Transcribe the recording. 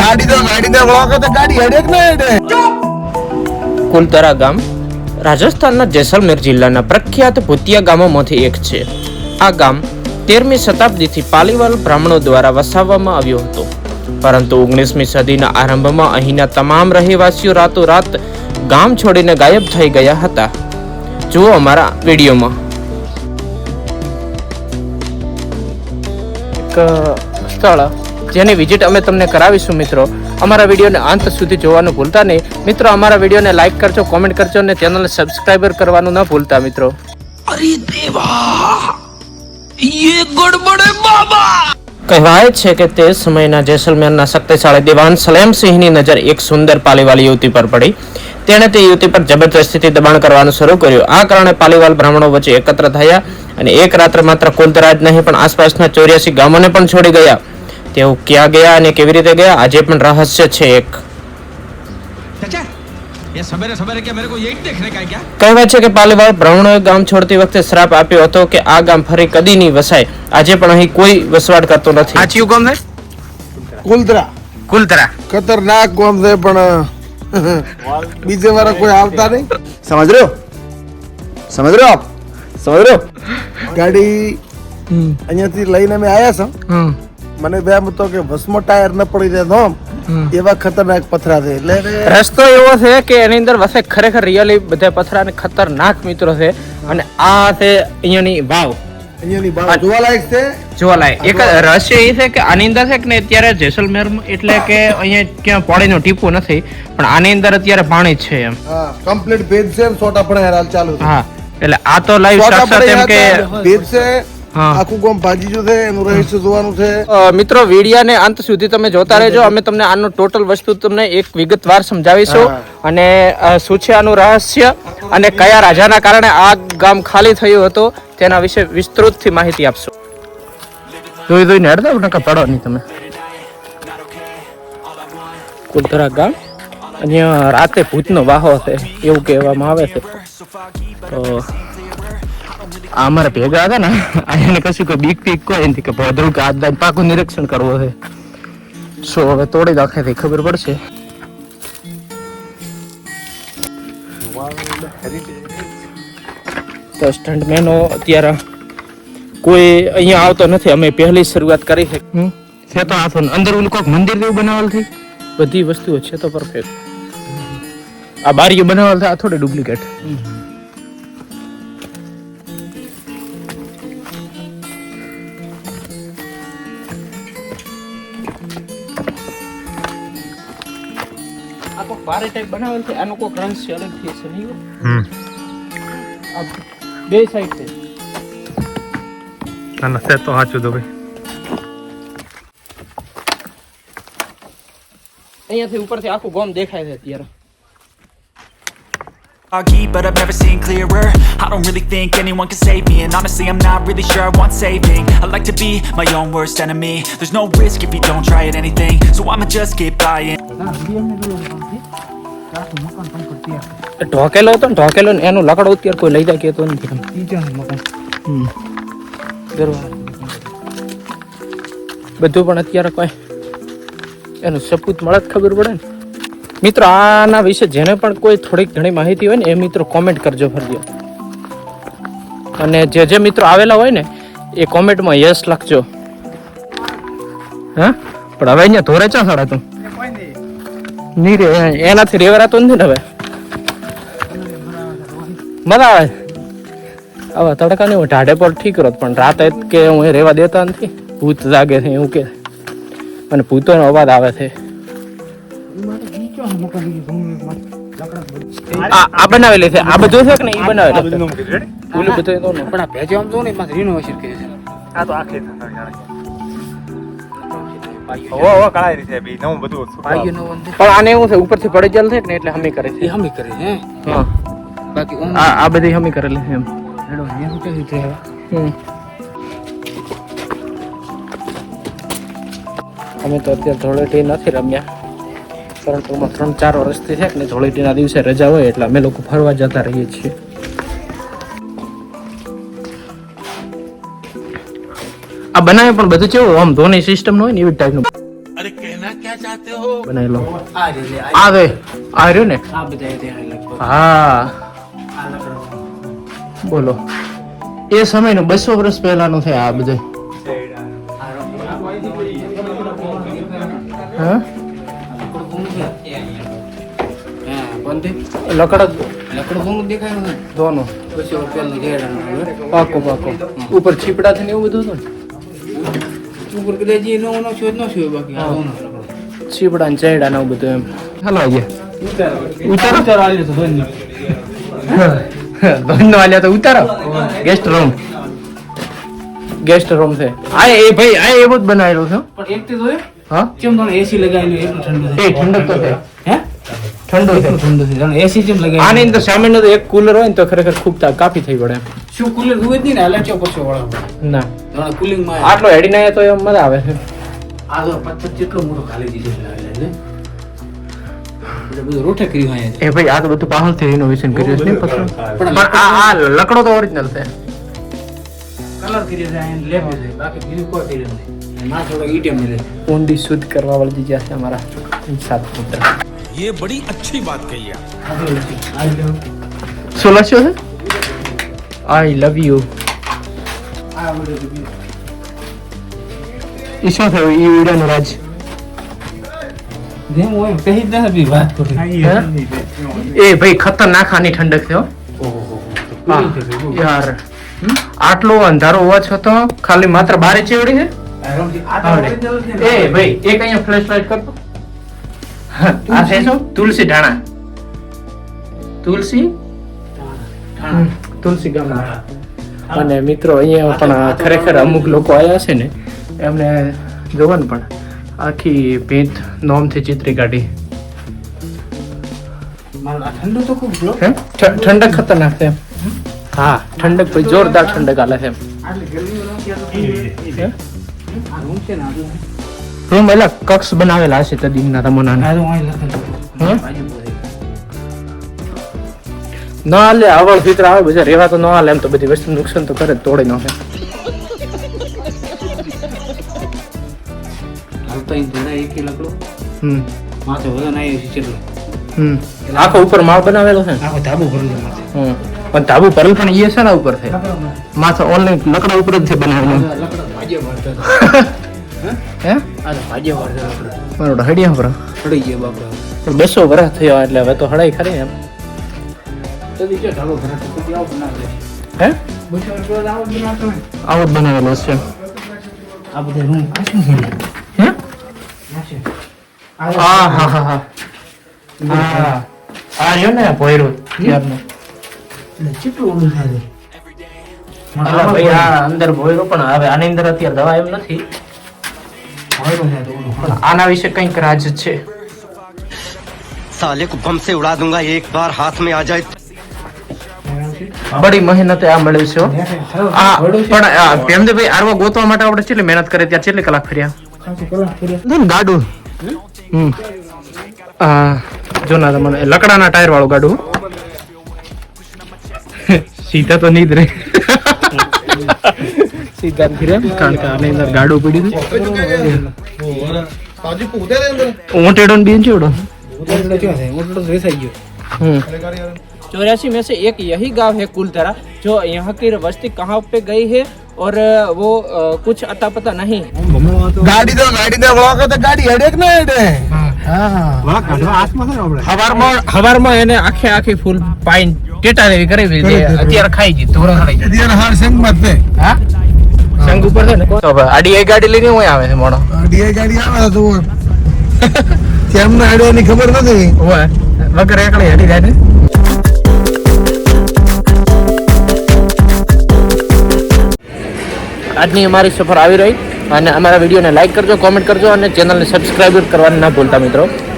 ગાડી તો ગાડી તો વળો તો ગાડી હેડે કે ના હેડે? કુલતરા ગામ રાજસ્થાનના જેસલમેર જિલ્લાના પ્રખ્યાત ભૂતિયા ગામોમાંથી એક છે. આ ગામ તેરમી શતાબ્દીથી પાલીવાલ બ્રાહ્મણો દ્વારા વસાવવામાં આવ્યું હતું. પરંતુ ઓગણીસમી સદીના આરંભમાં અહીંના તમામ રહેવાસીઓ રાતોરાત ગામ છોડીને ગાયબ થઈ ગયા હતા. જુઓ અમારા વિડીયોમાં. એક સ્થળ. જેની વિઝિટ અમે તમને કરાવીશું મિત્રો. અમારા વિડીયોને અંત સુધી જોવાનું ભૂલતા નહીં. મિત્રો અમારા વિડીયોને લાઇક કરજો કોમેન્ટ કરજો અને ચેનલને સબસ્ક્રાઈબર કરવાનું ન ભૂલતા મિત્રો. કહેવાય છે કે તે સમયના જેસલમેરના શક્તિશાળી દિવાન સલેમસિંહની નજર એક સુંદર પાલીવાલી યુવતી પર પડી. તેણે તે યુવતી પર જબરદસ્તીથી દબાણ કરવાનું શરૂ કર્યું. આ કારણે પાલીવાલ બ્રાહ્મણો વચ્ચે એકત્ર થયા અને એક રાત્ર માત્ર કુલતરાજ નહીં પણ આસપાસના ચોર્યાસી ગામોને પણ છોડી ગયા. તેઓ ક્યાં ગયા અને કેવી રીતે ગયા? આજે પણ રહસ્ય છે એક. કહેવાય છે કે પાલીભાઈ બ્રાહ્મણોએ ગામ છોડતી વખતે શ્રાપ આપ્યો હતો કે આ ગામ ફરી કદી નહીં વસાય. આજે પણ અહીં કોઈ વસવાટ કરતો નથી. આ ચિયું ગામ છે? કુલતરા કુલતરા ખતરનાક ગામ છે પણ બીજે વાળા કોઈ આવતા નહીં. સમજ રહ્યો? સમજ રહ્યો આપ? સમજ રહ્યો? ગાડી અહીંયાથી લઈને અમે આવ્યા છો. મને એમ હતો કે ભસ્મ ટાયર ન પડી જાય નોમ એવા ખતરનાક પથરા છે. એટલે રસ્તો એવો છે કે એની અંદર વસે ખરેખર રિયલી બધા પથરા ને ખતરનાક મિત્રો છે. અને આ છે અહીંયાની વાવ. જોવાલાયક છે? જોવાલાયક. એક રહસ્ય એ છે કે આની અંદર છે કે અત્યારે જેસલમેર એટલે કે અહીંયા ક્યાં પાણીનો ટીપો નથી પણ આની અંદર અત્યારે પાણી જ છે એમ. કમ્પ્લીટ ભેજ છે સોટા પણ હાલ ચાલુ હા એટલે આ તો લાઈવ સાક્ષાત એમ કે ભેજ છે. આખું ગામ ભાજી જો છે એનું રહસ્ય જોવાનું છે. મિત્રો વિડિયાને અંત સુધી તમે જોતા રહેજો. અમે તમને આનું ટોટલ વસ્તુ તમને એક વિગતવાર સમજાવીશું. અને શું છે આનું રહસ્ય અને કયા રાજાના કારણે આ ગામ ખાલી થયું હતું તેના વિશે વિસ્તૃતથી માહિતી આપશો. જોઈ જોઈને હડતા નકા પડો નહીં તમે. કુલધરા ગામ? અહીંયા રાતે ભૂતનો વાહો છે એવું કહેવામાં આવે છે. તો અમારે ભેગા હતા ને એને કશું કોઈ બીક બીક કોઈ નથી કે ભદ્રું કે આજ પાકું નિરીક્ષણ કરવું છે સો હવે તોડી નાખે ખબર પડશે. તો સ્ટન્ટમેનો અત્યારે કોઈ અહીંયા આવતો નથી અમે પહેલી શરૂઆત કરી છે. છે તો આથો અંદર ઓલું કોઈક મંદિર જેવું બનાવેલ થઈ બધી વસ્તુઓ છે તો પરફેક્ટ આ બારીઓ બનાવેલ છે આ થોડી ડુપ્લિકેટ. આ કોક ટાઈપ બનાવેલ છે આનો કોક રંગ છે અલગથી છે નહીં આ બે સાઈડ છે. ના ના તો સાચું તો ભાઈ. અહીંયાથી ઉપરથી આખું ગોમ દેખાય છે અત્યારે. foggy, but I've never seen clearer. I don't really think anyone can save me, and honestly, I'm not really sure I want saving. I like to be my own worst enemy. There's no risk if you don't try at anything, so I'ma just keep buying. એ ઢોકેલો હતો ને ઢોકેલો ને એનું લકડો અત્યારે કોઈ લઈ જાય કેતો નથી હમ. બરોબર. બધું પણ અત્યારે કોઈ એનું સપૂત મળે જ ખબર પડે ને મિત્રો, આના વિશે જેને પણ કોઈ થોડીક ઘણી માહિતી હોય ને, એ મિત્રો કોમેન્ટ કરજો ફરજો અને જે જે મિત્રો આવેલા હોય ને, એ કોમેન્ટમાં યસ લખજો. હા? પણ હવે અહીંયા ધોરે ચા સાડા તું નહીં રે, એનાથી રેવરાતો નથી ને હવે? મજા આવે હવે તડકા ને ઢાઢે પર ઠીક રહો પણ રાતે કે હું રેવા દેતા નથી. ભૂત જાગે છે, એવું કે. અને ભૂતોનો અવાજ આવે છે. આ આ બનાવેલી છે. આ બધું છે કે નહીં? એ બનાવેલું ઓલું બધું તો. પણ આ ભેજો આમ તો ને એમાં રિનોવેશન કરે છે. આ તો આખી ઓ ઓ કળાઈ રીતે બી નવું બધું ભાઈઓ નો વંદે પણ આને એવું છે ઉપરથી પડી જલ છે ને એટલે હમી કરે એ છે હમી કરે છે હા? બાકી આ આ બધી હમી કરેલી છે એમ. હેડો. અમે તો અત્યારે ધોળેટી નથી રમ્યા. પરંતુ ત્રણ ચાર વર્ષથી છે ને ધોળીટીના દિવસે રજા હોય એટલે અમે લોકો ફરવા જતા રહીએ છીએ. આ બનાવે પણ બધું કેવું? આમ ધોની સિસ્ટમ હોય ને એવી ટાઈપનું અરે કહેના ક્યાં ચાહતે હો? બનાવેલો. આવે. આવ્યો ને? હા. બોલો. એ સમયનું બસો વર્ષ પહેલાનું થાય આ બધું. હા? હા બંધ લકડ લકડો કોનું દેખાય ને દોનો. પછી પેલું ગેડા પાકો પાકો. ઉપર છીપડા થઈને એવું બધું હતું ઉપર કદાચ એ નવો નો બાકી ને છીપડા ને ચેડા ને એવું બધું એમ. હાલો ઉતારો. ઉતારો? આલ્યો તો ધોની ધોનો આલ્યા તો ઉતારો. ગેસ્ટ રૂમ ગેસ્ટ રૂમ છે. આ એ ભાઈ આ એવો જ બનાવેલો છે પણ એક તે જોયો હા? કેમ તમને એસી લગાવેલું એટલું ઠંડુ એ ઠંડક તો છે હે? ઠંડુ છે ઠંડુ છે. એસી જેમ લગાવી આની અંદર સામે તો એક કુલર હોય ને તો ખરેખર ખૂબ તા- કાફી થઈ પડે શું કુલર હોય નહીં ને હલાચ્યો પછી વળો ના. તમને કુલિંગમાં આટલો હેડી ના તો એમ મજા આવે છે. આ તો પથ્થર કેટલો મોટો ખાલી દીધો છે લાવેલા બધું રોટે કર્યું હોય એ ભાઈ આ તો બધું પાહલથી રિનોવેશન કર્યું છે ને પછી? પણ આ આ લકડો તો ઓરિજિનલ છે. કલર કર્યો છે અને લેપ છે બાકી બીજું કોઈ કર્યું નહીં. ના થોડો ઈટીએમ મળે ઊંડી શુદ્ધ કરવા વાળી જગ્યા છે અમારા સાત પુત્ર. ये बड़ी अच्छी बात कही आप શું લખ્યું છે આઈ લવ યુ આ બધું એ શું થયું એ વીડાનો રાજ જેમ હોય કહી જ નથી વાત કરી હે? એ ભાઈ ખતરનાક આની ઠંડક છે હો. હા, યાર આટલો અંધારો હોવા છતાં ખાલી માત્ર બારે ચેવડી છે એ ભાઈ એક અહીંયા ફ્લેશ લાઈટ કરતો આ છે શું? તુલસી ઢાણા તુલસી? તુલસી ગામના. અને મિત્રો અહીંયા પણ ખરેખર અમુક લોકો આવ્યા છે ને એમને જોવાનું પણ. આખી ભેંત નોમથી ચિત્રી કાઢી. ઠંડક ખતરનાક છે એમ. હા ઠંડક ભાઈ જોરદાર ઠંડક આલે છે રૂમ એટલે કક્ષ બનાવેલા હશે તદીના તમોનાના ના લે આવળ ફિત્ર આવે બધા રેવા તો ન હાલે એમ તો બધી વસ્તુ નુકસાન તો કરે તોડી નાખે હમ. માથે વજન આવી છે કેટલું હમ. આખો ઉપર માળ બનાવેલો છે ને? આખો ધાબુ ભરેલું માથે. હમ. પણ ધાબુ ભરેલ પણ એ છે? ને ઉપર. છે માથે ઓનલાઈન લકડા ઉપર જ છે બનાવેલું. હે? બરોબર હડિયા પર પડી. ગયો બસો વર્ષ થયો એટલે હવે તો હડાઈ ખરી એમ. હે? આવો બનાવેલો છે. આ બધે રૂમ આ છે. હે હા હા હા. હા હા આ રહ્યો ને ભોયરો ત્યારનો. કેટલું ઓલું થાય? અંદર ભોયરો પણ હવે આની અંદર અત્યારે દવા એમ નથી. આના વિશે કંઈક રાજ છે સાલે કો બમ સે ઉડા દુંગા એક બાર હાથ મે આ જાય બડી મહેનતે આ મળ્યું છે આ પણ ભાઈ આરવા ગોતવા માટે આપણે કેટલી મહેનત કરી ત્યાં કેટલી કલાક ફર્યા ગાડું હમ જો ના તમને લકડાના ટાયર વાળું ગાડું સીધા તો નહીં જ રે સીધા જ ફર્યા કારણ કે આની અંદર ગાડું પડ્યું છે ઊંટેડો ને બેન ચેવડો ઓટલો ક્યાં થાય ઓટલો તો વેસાઈ ગયો चौरासी में से एक यही गांव है कुलतरा जो यहाँ की बस्ती कहाँ पे गई है और वो अ, कुछ अता पता नहीं ગાડી તો ગાડી ને વળો તો ગાડી હેડે કે ના હેડે હવારમાં હવારમાં એને આખે આખી ફૂલ પાઈન ટેટા જેવી કરી દીધી છે. અત્યારે ખાઈ ગઈ ધોરણ ખાઈ ગઈ અત્યારે હાર સંગ મત ને હા સંગ ઉપર છે ને? તો હવે આડી એ ગાડી લઈને હું આવે છે મોડો? આડીઆઈ ગાડી આવે તો કેમને હેડવાની ખબર નથી. હોય વગર એકડે હેડી જાય ને? આજની અમારી સફર આવી રહી અને અમારા વિડીયોને લાઈક કરજો કોમેન્ટ કરજો અને ચેનલને સબસ્ક્રાઇબ કરવાનું ના ભૂલતા મિત્રો.